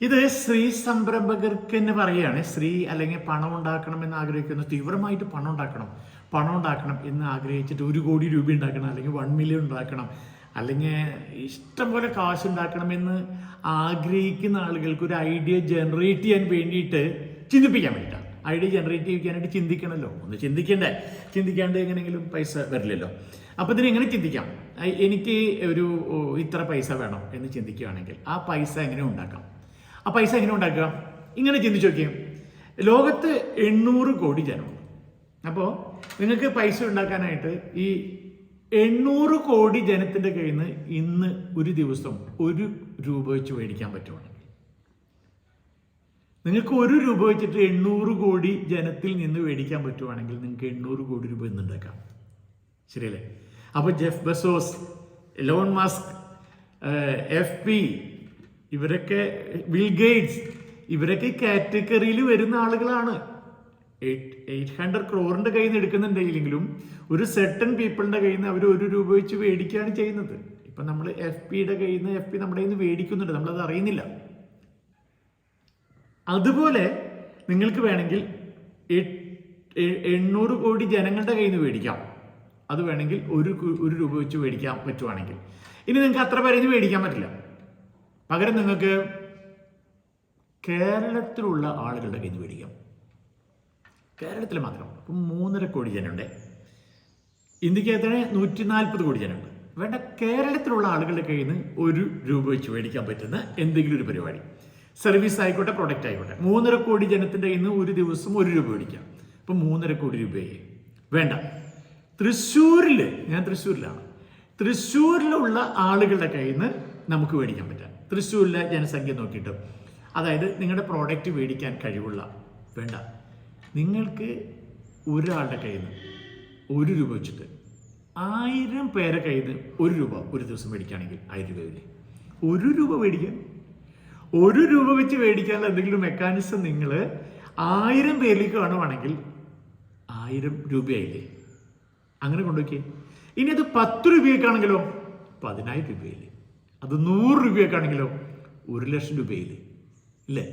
ഇത് സ്ത്രീ സംരംഭകർക്ക് എന്ന് പറയുകയാണ്. സ്ത്രീ അല്ലെങ്കിൽ പണം ഉണ്ടാക്കണം എന്ന് ആഗ്രഹിക്കുന്ന. തീവ്രമായിട്ട് പണം ഉണ്ടാക്കണം. പണം ഉണ്ടാക്കണം എന്ന് ആഗ്രഹിച്ചിട്ട് ഒരു കോടി രൂപ ഉണ്ടാക്കണം അല്ലെങ്കിൽ വൺ മില്യൺ ഉണ്ടാക്കണം. അല്ലെങ്കിൽ ഇഷ്ടംപോലെ കാശ് ഉണ്ടാക്കണമെന്ന് ആഗ്രഹിക്കുന്ന ആളുകൾക്ക് ഒരു ഐഡിയ ജനറേറ്റ് ചെയ്യാൻ വേണ്ടിയിട്ട് ചിന്തിപ്പിക്കാൻ വേണ്ടിയിട്ടാണ്. ഐഡിയ ജനറേറ്റ് ചെയ്യാനായിട്ട് ചിന്തിക്കണമല്ലോ ഒന്ന് ചിന്തിക്കണ്ടേ? ചിന്തിക്കാണ്ട് എങ്ങനെയെങ്കിലും പൈസ വരില്ലല്ലോ. അപ്പോൾ ഇതിന് എങ്ങനെ ചിന്തിക്കാം? എനിക്ക് ഒരു ഇത്ര പൈസ വേണം എന്ന് ചിന്തിക്കുകയാണെങ്കിൽ ആ പൈസ എങ്ങനെ ഉണ്ടാക്കാം? ആ പൈസ എങ്ങനെ ഉണ്ടാക്കുക? ഇങ്ങനെ ചിന്തിച്ചു നോക്കിയാൽ ലോകത്ത് എണ്ണൂറ് കോടി ജനമുണ്ട്. അപ്പോൾ നിങ്ങൾക്ക് പൈസ ഉണ്ടാക്കാനായിട്ട് ഈ എണ്ണൂറ് കോടി ജനത്തിന്റെ കയ്യിൽ നിന്ന് ഇന്ന് ഒരു ദിവസം ഒരു രൂപ വെച്ച് മേടിക്കാൻ പറ്റുവാണെങ്കിൽ നിങ്ങൾക്ക് ഒരു രൂപ വെച്ചിട്ട് എണ്ണൂറ് കോടി ജനത്തിൽ നിന്ന് മേടിക്കാൻ പറ്റുവാണെങ്കിൽ നിങ്ങൾക്ക് എണ്ണൂറ് കോടി രൂപ ഇന്ന് ഉണ്ടാക്കാം. ശരിയല്ലേ? അപ്പോൾ Jeff Bezos Elon Musk F P ഇവരൊക്കെ വിൽ ഗേറ്റ്സ് ഇവരൊക്കെ ഈ കാറ്റഗറിയിൽ വരുന്ന ആളുകളാണ്. എയ്റ്റ് ഹൺഡ്രഡ് ക്രോറിന്റെ കയ്യിൽ നിന്ന് എടുക്കുന്നുണ്ടെങ്കിലും ഒരു സെർട്ടൺ പീപ്പിളിന്റെ കയ്യിൽ നിന്ന് അവർ ഒരു രൂപ വെച്ച് മേടിക്കുകയാണ് ചെയ്യുന്നത്. ഇപ്പം നമ്മൾ എഫ് പിയുടെ കയ്യിൽ നിന്ന് എഫ് പി നമ്മുടെ കയ്യിൽ നിന്ന് മേടിക്കുന്നുണ്ട് നമ്മളത് അറിയുന്നില്ല. അതുപോലെ നിങ്ങൾക്ക് വേണമെങ്കിൽ എണ്ണൂറ് കോടി ജനങ്ങളുടെ കയ്യിൽ നിന്ന് മേടിക്കാം അത് വേണമെങ്കിൽ ഒരു ഒരു രൂപ വെച്ച് മേടിക്കാൻ പറ്റുവാണെങ്കിൽ. ഇനി നിങ്ങൾക്ക് അത്ര പേരെ മേടിക്കാൻ പറ്റില്ല. പകരം നിങ്ങൾക്ക് കേരളത്തിലുള്ള ആളുകളുടെ കയ്യിൽ നിന്ന് കേരളത്തിൽ മാത്രം. അപ്പം മൂന്നര കോടി ജനമുണ്ട്. ഇന്ത്യയ്ക്ക് തന്നെ നൂറ്റി നാൽപ്പത് കോടി ജനമുണ്ട്. വേണ്ട കേരളത്തിലുള്ള ആളുകളുടെ കയ്യിൽ നിന്ന് ഒരു രൂപ വെച്ച് മേടിക്കാൻ പറ്റുന്ന എന്തെങ്കിലും ഒരു പരിപാടി. സർവീസ് ആയിക്കോട്ടെ പ്രൊഡക്റ്റ് ആയിക്കോട്ടെ. മൂന്നര കോടി ജനത്തിന്റെ കയ്യിൽ നിന്ന് ഒരു ദിവസം ഒരു രൂപ മേടിക്കാം. അപ്പം മൂന്നര കോടി രൂപയെ വേണ്ട. തൃശ്ശൂരിൽ ഞാൻ തൃശ്ശൂരിലാണ്. തൃശ്ശൂരിലുള്ള ആളുകളുടെ കയ്യിൽ നിന്ന് നമുക്ക് മേടിക്കാൻ പറ്റാം. തൃശ്ശൂരിലെ ജനസംഖ്യ നോക്കിയിട്ട്. അതായത് നിങ്ങളുടെ പ്രോഡക്റ്റ് മേടിക്കാൻ കഴിവുള്ള വേണ്ട. നിങ്ങൾക്ക് ഒരാളുടെ കയ്യിൽ നിന്ന് ഒരു രൂപ വെച്ചിട്ട് ആയിരം പേരെ കയ്യിൽ നിന്ന് ഒരു രൂപ ഒരു ദിവസം മേടിക്കുകയാണെങ്കിൽ ആയിരം രൂപയില്ലേ ഒരു രൂപ മേടിക്കാൻ. ഒരു രൂപ വെച്ച് മേടിക്കാനുള്ള എന്തെങ്കിലും മെക്കാനിസം നിങ്ങൾ ആയിരം പേരിലേക്ക് കാണുവാണെങ്കിൽ ആയിരം രൂപയായില്ലേ? അങ്ങനെ കൊണ്ടുപോയി ഇനി അത് പത്ത് രൂപയൊക്കെയാണെങ്കിലോ പതിനായിരം രൂപയില്ലേ അത് നൂറ് രൂപയൊക്കെയാണെങ്കിലോ ഒരു ലക്ഷം രൂപയിൽ ഇല്ലേ?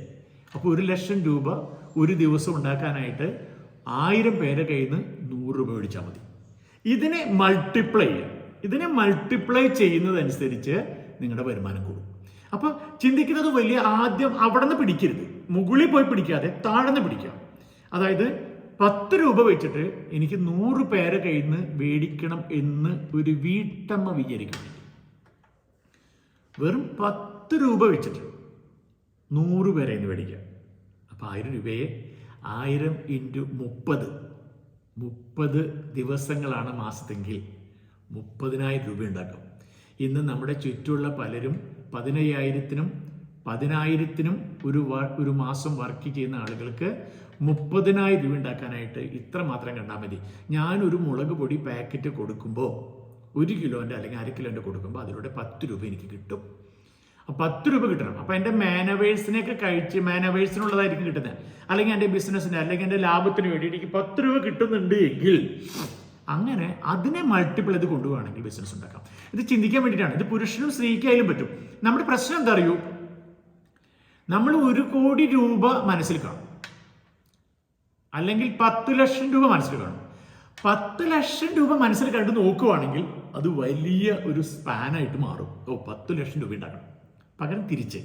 അപ്പോൾ ഒരു ലക്ഷം രൂപ ഒരു ദിവസം ഉണ്ടാക്കാനായിട്ട് ആയിരം പേരെ കയ്യിൽ നിന്ന് നൂറ് രൂപ മേടിച്ചാൽ മതി. ഇതിനെ മൾട്ടിപ്ലൈ ഇതിനെ മൾട്ടിപ്ലൈ ചെയ്യുന്നതനുസരിച്ച് നിങ്ങളുടെ വരുമാനം കൂടും. അപ്പോൾ ചിന്തിക്കുന്നത് വലിയ ആദ്യം അവിടെ നിന്ന് പിടിക്കരുത്. മുകളിൽ പോയി പിടിക്കാതെ താഴ്ന്ന് പിടിക്കാം അതായത് പത്ത് രൂപ വെച്ചിട്ട് എനിക്ക് നൂറ് പേരെ കയ്യിൽ നിന്ന് മേടിക്കണം എന്ന് ഒരു വീട്ടമ്മ വിചാരിക്കുന്നുണ്ട്. വെറും പത്ത് രൂപ വെച്ചിട്ട് നൂറ് പേരെ ഇന്ന് മേടിക്കുക. അപ്പം ആയിരം രൂപയെ ആയിരം ഇന്റു മുപ്പത്. മുപ്പത് ദിവസങ്ങളാണ് മാസത്തെങ്കിൽ മുപ്പതിനായിരം രൂപ ഉണ്ടാക്കും. ഇന്ന് നമ്മുടെ ചുറ്റുമുള്ള പലരും പതിനയ്യായിരത്തിനും പതിനായിരത്തിനും ഒരു ഒരു മാസം വർക്ക് ചെയ്യുന്ന ആളുകൾക്ക് മുപ്പതിനായിരം രൂപ ഉണ്ടാക്കാനായിട്ട് ഇത്ര മാത്രം കണ്ടാൽ മതി. ഞാനൊരു മുളക് പൊടി പാക്കറ്റ് കൊടുക്കുമ്പോൾ ഒരു കിലോന്റെ അല്ലെങ്കിൽ അര കിലോന്റെ കൊടുക്കുമ്പോൾ അതിലൂടെ പത്ത് രൂപ എനിക്ക് കിട്ടും. അപ്പൊ പത്ത് രൂപ കിട്ടണം. അപ്പം എന്റെ മാനവേഴ്സിനെയൊക്കെ കഴിച്ച് മാനവേഴ്സിനുള്ളതായിരിക്കും കിട്ടുന്നത്. അല്ലെങ്കിൽ എന്റെ ബിസിനസ്സിന് അല്ലെങ്കിൽ എന്റെ ലാഭത്തിന് വേണ്ടി എനിക്ക് പത്ത് രൂപ കിട്ടുന്നുണ്ട് എങ്കിൽ അങ്ങനെ അതിനെ മൾട്ടിപ്പിൾ ഇത് കൊണ്ടുപോകണമെങ്കിൽ ബിസിനസ് ഉണ്ടാക്കാം. ഇത് ചിന്തിക്കാൻ വേണ്ടിയിട്ടാണ്. ഇത് പുരുഷനും സ്ത്രീക്കായാലും പറ്റും. നമ്മുടെ പ്രശ്നം എന്താ അറിയൂ? നമ്മൾ ഒരു കോടി രൂപ മനസ്സിൽ കാണും. അല്ലെങ്കിൽ പത്ത് ലക്ഷം രൂപ മനസ്സിൽ കാണും. പത്ത് ലക്ഷം രൂപ മനസ്സിൽ കണ്ട് നോക്കുവാണെങ്കിൽ അത് വലിയ ഒരു സ്പാനായിട്ട് മാറും. ഓ പത്ത് ലക്ഷം രൂപ ഉണ്ടാക്കണം. പകരം തിരിച്ച്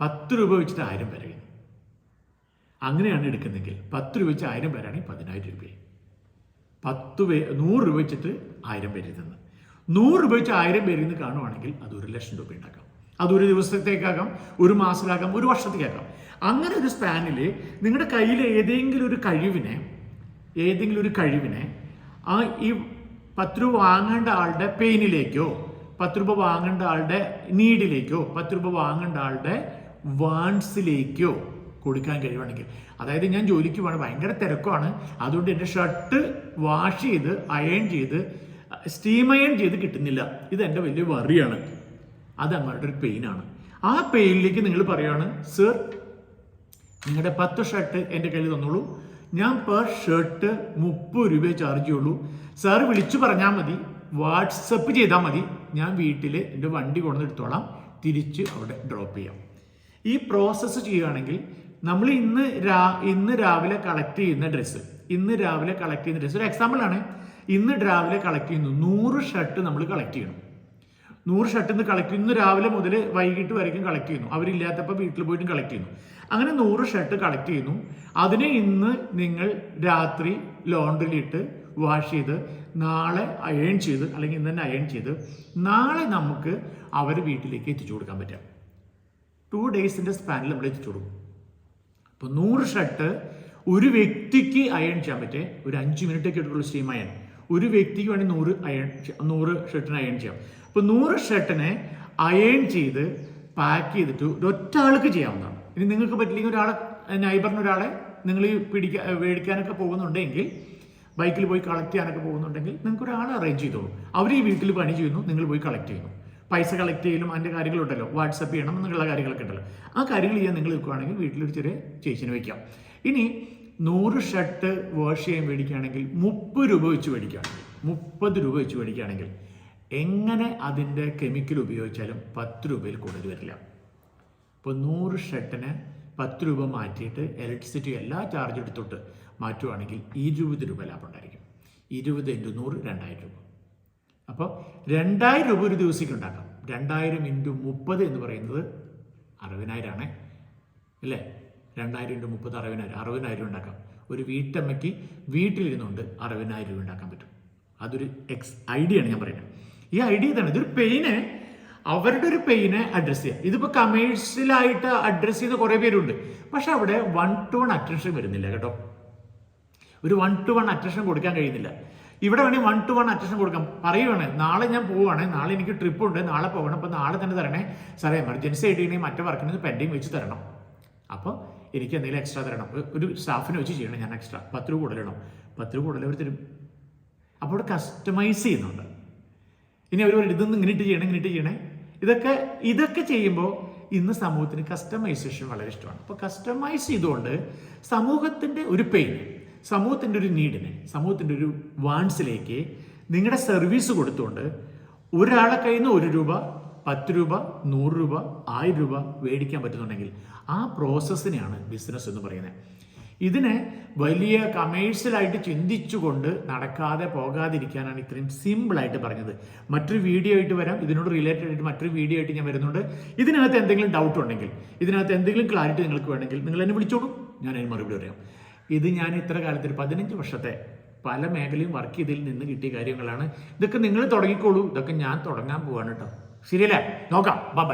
പത്ത് രൂപ വെച്ചിട്ട് ആയിരം പേരെ. അങ്ങനെയാണ് എടുക്കുന്നതെങ്കിൽ പത്ത് രൂപ വെച്ച് ആയിരം പേരാണെങ്കിൽ പതിനായിരം രൂപ പത്ത് പേ നൂറ് രൂപ വെച്ചിട്ട് ആയിരം പേരിൽ നിന്ന് നൂറ് രൂപ വെച്ച് ആയിരം പേരിൽ നിന്ന് കാണുവാണെങ്കിൽ അത് ഒരു ലക്ഷം രൂപ ഉണ്ടാക്കാം. അത് ഒരു ദിവസത്തേക്കാകാം ഒരു മാസത്തിലാകാം ഒരു വർഷത്തേക്കാകാം അങ്ങനെ ഒരു സ്പാനിൽ നിങ്ങളുടെ കയ്യിലെ ഏതെങ്കിലും ഒരു കഴിവിനെ ഏതെങ്കിലും ഒരു കഴിവിനെ ആ ഈ പത്ത് രൂപ വാങ്ങേണ്ട ആളുടെ പെയിനിലേക്കോ പത്ത് രൂപ വാങ്ങേണ്ട ആളുടെ നീഡിലേക്കോ പത്ത് രൂപ വാങ്ങേണ്ട ആളുടെ വാൺസിലേക്കോ കൊടുക്കാൻ കഴിയുവാണെങ്കിൽ. അതായത് ഞാൻ ജോലിക്ക് പോകണം ഭയങ്കര തിരക്കുമാണ് അതുകൊണ്ട് എന്റെ ഷർട്ട് വാഷ് ചെയ്ത് അയൺ ചെയ്ത് സ്റ്റീം അയൺ ചെയ്ത് കിട്ടുന്നില്ല. ഇത് എന്റെ വലിയ വറിയാണ് അത് അങ്ങോട്ട് ഒരു പെയിനാണ് ആ പെയിനിലേക്ക് നിങ്ങൾ പറയുകയാണ് സർ നിങ്ങളുടെ പത്ത് ഷർട്ട് എന്റെ കയ്യിൽ തന്നോളൂ. ഞാൻ പെർ ഷർട്ട് മുപ്പത് രൂപ ചാർജ് ചെയ്യുള്ളൂ. സാർ വിളിച്ചു പറഞ്ഞാൽ മതി. വാട്സപ്പ് ചെയ്താൽ മതി. ഞാൻ വീട്ടിൽ എന്റെ വണ്ടി കൊണ്ടെടുത്തോളാം തിരിച്ച് അവിടെ ഡ്രോപ്പ് ചെയ്യാം. ഈ പ്രോസസ്സ് ചെയ്യുകയാണെങ്കിൽ നമ്മൾ ഇന്ന് രാ ഇന്ന് രാവിലെ കളക്ട് ചെയ്യുന്ന ഡ്രസ്സ് ഇന്ന് രാവിലെ കളക്ട് ചെയ്യുന്ന ഡ്രസ്സ് ഒരു എക്സാമ്പിളാണ് ഇന്ന് രാവിലെ കളക്ട് ചെയ്യുന്നു. നൂറ് ഷർട്ട് നമ്മൾ കളക്ട് ചെയ്യണം. നൂറ് ഷർട്ട് ഇന്ന് കളക്ട് ചെയ്യുന്നു. ഇന്ന് രാവിലെ മുതൽ വൈകിട്ട് വരയ്ക്കും കളക്ട് ചെയ്യുന്നു. അവരില്ലാത്തപ്പോൾ വീട്ടിൽ പോയിട്ടും കളക്ട് ചെയ്യുന്നു. അങ്ങനെ നൂറ് ഷർട്ട് കളക്ട് ചെയ്യുന്നു. അതിനെ ഇന്ന് നിങ്ങൾ രാത്രി ലോണ്ടറിയിട്ട് വാഷ് ചെയ്ത് നാളെ അയൺ ചെയ്ത് അല്ലെങ്കിൽ ഇന്ന് തന്നെ അയൺ ചെയ്ത് നാളെ നമുക്ക് അവർ വീട്ടിലേക്ക് എത്തിച്ചു കൊടുക്കാൻ പറ്റാം ടു ഡേയ്സിന്റെ സ്പാനിൽ നമ്മൾ എത്തിച്ചു കൊടുക്കും. അപ്പോൾ നൂറ് ഷർട്ട് ഒരു വ്യക്തിക്ക് അയൺ ചെയ്യാൻ പറ്റേ? ഒരു അഞ്ച് മിനിറ്റ് ഒക്കെ എടുക്കുള്ളൂ സ്റ്റീം അയൺ ഒരു വ്യക്തിക്ക് വേണ്ടി നൂറ് അയൺ നൂറ് ഷർട്ടിന് അയൺ ചെയ്യാം. അപ്പോൾ നൂറ് ഷർട്ടിനെ അയൺ ചെയ്ത് പാക്ക് ചെയ്തിട്ട് ഒരൊറ്റ ആൾക്ക് ചെയ്യാവുന്നതാണ്. ഇനി നിങ്ങൾക്ക് പറ്റില്ലെങ്കിൽ ഒരാളെ നൈബറിന് ഒരാളെ നിങ്ങൾ പിടിക്കാൻ മേടിക്കാനൊക്കെ പോകുന്നുണ്ടെങ്കിൽ ബൈക്കിൽ പോയി കളക്ട് ചെയ്യാനൊക്കെ പോകുന്നുണ്ടെങ്കിൽ നിങ്ങൾക്ക് ഒരാളെ അറേഞ്ച് ചെയ്തോളൂ. അവർ ഈ വീട്ടിൽ പണി ചെയ്യുന്നു നിങ്ങൾ പോയി കളക്ട് ചെയ്യുന്നു. പൈസ കളക്ട് ചെയ്യലും അതിന്റെ കാര്യങ്ങളുണ്ടല്ലോ. വാട്സപ്പ് ചെയ്യണം എന്നുള്ള കാര്യങ്ങളൊക്കെ ഉണ്ടല്ലോ. ആ കാര്യങ്ങൾ ചെയ്യാൻ നിങ്ങൾ നിൽക്കുകയാണെങ്കിൽ വീട്ടിലൊരു ചെറിയ ചേച്ചിനെ വയ്ക്കാം. ഇനി നൂറ് ഷർട്ട് വാഷ് ചെയ്യാൻ മേടിക്കുകയാണെങ്കിൽ മുപ്പത് രൂപ വെച്ച് മേടിക്കുകയാണെങ്കിൽ മുപ്പത് രൂപ വെച്ച് മേടിക്കുകയാണെങ്കിൽ എങ്ങനെ അതിന്റെ കെമിക്കൽ ഉപയോഗിച്ചാലും പത്ത് രൂപയിൽ കൂടുതൽ വരില്ല. ഇപ്പോൾ നൂറ് ഷർട്ടിന് പത്ത് രൂപ മാറ്റിയിട്ട് ഇലക്ട്രിസിറ്റി എല്ലാ ചാർജ് എടുത്തിട്ട് മാറ്റുവാണെങ്കിൽ ഇരുപത് രൂപ ലാഭം ഉണ്ടായിരിക്കും. ഇരുപത് ഇന്റു നൂറ് രണ്ടായിരം രൂപ. അപ്പോൾ രണ്ടായിരം രൂപ ഒരു ദിവസത്തേക്ക് ഉണ്ടാക്കാം. രണ്ടായിരം ഇന്റു മുപ്പത് എന്ന് പറയുന്നത് അറുപതിനായിരമാണ് അല്ലേ? രണ്ടായിരം രൂപ മുപ്പത് അറുപതിനായിരം അറുപതിനായിരം ഉണ്ടാക്കാം. ഒരു വീട്ടമ്മയ്ക്ക് വീട്ടിലിരുന്നുകൊണ്ട് അറുപതിനായിരം രൂപ ഉണ്ടാക്കാൻ പറ്റും. അതൊരു എക്സ് ഐഡിയ ആണ് ഞാൻ പറയുന്നത്. ഈ ഐഡിയ ഇതാണ്. ഇതൊരു പെയിനെ അവരുടെ ഒരു പെയിനെ അഡ്രസ്സ് ചെയ്യാം. ഇതിപ്പോൾ കമേഴ്ഷ്യലായിട്ട് അഡ്രസ്സ് ചെയ്യുന്ന കുറേ പേരുണ്ട്. പക്ഷെ അവിടെ വൺ ടു വൺ അറ്റൻഷൻ വരുന്നില്ല കേട്ടോ. ഒരു വൺ ടു വൺ അറ്റൻഷൻ കൊടുക്കാൻ കഴിയുന്നില്ല. ഇവിടെ വേണമെങ്കിൽ വൺ ടു വൺ അറ്റൻഷൻ കൊടുക്കാം. പറയുവാണ് നാളെ ഞാൻ പോവാണ്. നാളെ എനിക്ക് ട്രിപ്പ് ഉണ്ട്. നാളെ പോകണം. അപ്പോൾ നാളെ തന്നെ തരണേ. സാറേ എമർജൻസി ആയിട്ട് ഇനി മറ്റേ വർക്കിന് പെൻഡിങ് വെച്ച് തരണം. അപ്പോൾ എനിക്ക് എന്തെങ്കിലും എക്സ്ട്രാ തരണം. ഒരു- സ്റ്റാഫിനെ വെച്ച് ചെയ്യണം ഞാൻ എക്സ്ട്രാ പത്ത് രൂപ കൂടുതലിടണം പത്ത് രൂപ കൂടുതൽ അവർ തരും. അപ്പോൾ അവിടെ കസ്റ്റമൈസ് ചെയ്യുന്നുണ്ട്. ഇനി അവർ പറയും ഇതൊന്നും ഇങ്ങനെ ഇട്ട് ചെയ്യണം ഇങ്ങനെ ഇട്ട് ചെയ്യണേ. ഇതൊക്കെ ഇതൊക്കെ ചെയ്യുമ്പോൾ ഇന്ന് സമൂഹത്തിന് കസ്റ്റമൈസേഷൻ വളരെ ഇഷ്ടമാണ്. അപ്പോൾ കസ്റ്റമൈസ് ചെയ്തുകൊണ്ട് സമൂഹത്തിന്റെ ഒരു പെയിൻ സമൂഹത്തിന്റെ ഒരു നീഡിനെ സമൂഹത്തിന്റെ ഒരു വാൺസിലേക്ക് നിങ്ങളുടെ സർവീസ് കൊടുത്തുകൊണ്ട് ഒരാളെ കയ്യിൽ നിന്ന് ഒരു രൂപ പത്ത് രൂപ നൂറ് രൂപ ആയിരം രൂപ മേടിക്കാൻ പറ്റുന്നുണ്ടെങ്കിൽ ആ പ്രോസസ്സിനെയാണ് ബിസിനസ് എന്ന് പറയുന്നത്. ഇതിനെ വലിയ കമേഴ്ഷ്യലായിട്ട് ചിന്തിച്ചുകൊണ്ട് നടക്കാതെ പോകാതിരിക്കാനാണ് ഇത്രയും സിമ്പിളായിട്ട് പറഞ്ഞത്. മറ്റൊരു വീഡിയോ ആയിട്ട് വരാം. ഇതിനോട് റിലേറ്റഡ് ആയിട്ട് മറ്റൊരു വീഡിയോ ആയിട്ട് ഞാൻ വരുന്നുണ്ട്. ഇതിനകത്ത് എന്തെങ്കിലും ഡൗട്ട് ഉണ്ടെങ്കിൽ ഇതിനകത്ത് എന്തെങ്കിലും ക്ലാരിറ്റി നിങ്ങൾക്ക് വേണമെങ്കിൽ നിങ്ങൾ എന്നെ വിളിച്ചോളൂ. ഞാൻ അതിന് മറുപടി പറയാം. ഇത് ഞാൻ ഇത്ര കാലത്ത് ഒരു പതിനഞ്ച് വർഷത്തെ പല മേഖലയും വർക്ക് ചെയ്തതിൽ നിന്ന് കിട്ടിയ കാര്യങ്ങളാണ്. ഇതൊക്കെ നിങ്ങൾ തുടങ്ങിക്കോളൂ. ഇതൊക്കെ ഞാൻ തുടങ്ങാൻ പോവാണ് കേട്ടോ. ശരിയല്ലേ? നോക്കാം. ബൈ